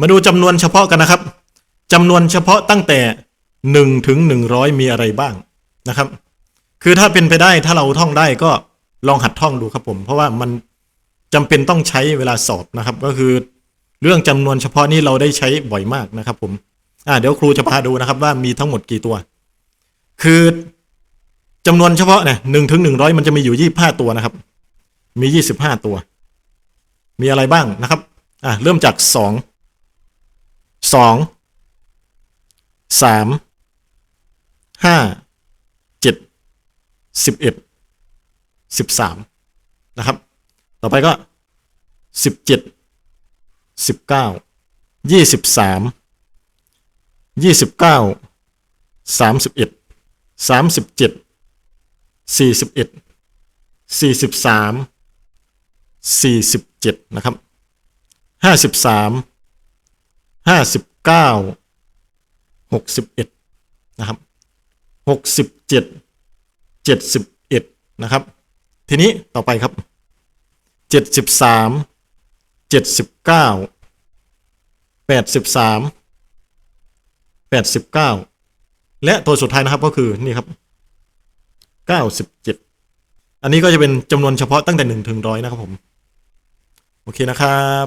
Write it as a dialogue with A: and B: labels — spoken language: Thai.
A: มาดูจำนวนเฉพาะกันนะครับจำนวนเฉพาะตั้งแต่หนึ่งถึงหนึ่งร้อยมีอะไรบ้างนะครับ คือถ้าเป็นไปได้ถ้าเราท่องได้ก็ลองหัดท่องดูครับผม เพราะว่ามันจำเป็นต้องใช้เวลาสอบนะครับ ก็คือเรื่องจำนวนเฉพาะนี้เราได้ใช้บ่อยมากนะครับผมอ่าเดี๋ยวครูจะพาดูนะครับว่ามีทั้งหมดกี่ตัว คือจำนวนเฉพาะเนี่ยหนึ่งถึงหนึ่งร้อยมันจะมีอยู่ยี่ห้าตัวนะครับ มียี่สิบห้าตัว มีอะไรบ้างนะครับ อะเริ่มจากสอง สองสามห้าเจ็ดสิบเอ็ดสิบสามนะครับ ต่อไปก็สิบเจ็ดสิบเก้ายี่สิบสามยี่สิบเก้าสามสิบเอ็ดสามสิบเจ็ดสี่สิบเอ็ดสี่สิบสามสี่สิบเจ็ดนะครับห้าสิบสาม ห้าสิบเก้าหกสิบเอ็ดนะครับหกสิบเจ็ดเจ็ดสิบเอ็ดนะครับ ทีนี้ต่อไปครับเจ็ดสิบสามเจ็ดสิบเก้าแปดสิบสามแปดสิบเก้าและตัวสุดท้ายนะครับก็คือนี่ครับเก้าสิบเจ็ดอันนี้ก็จะเป็นจำนวนเฉพาะตั้งแต่หนึ่งถึงร้อยนะครับผม โอเคนะครับ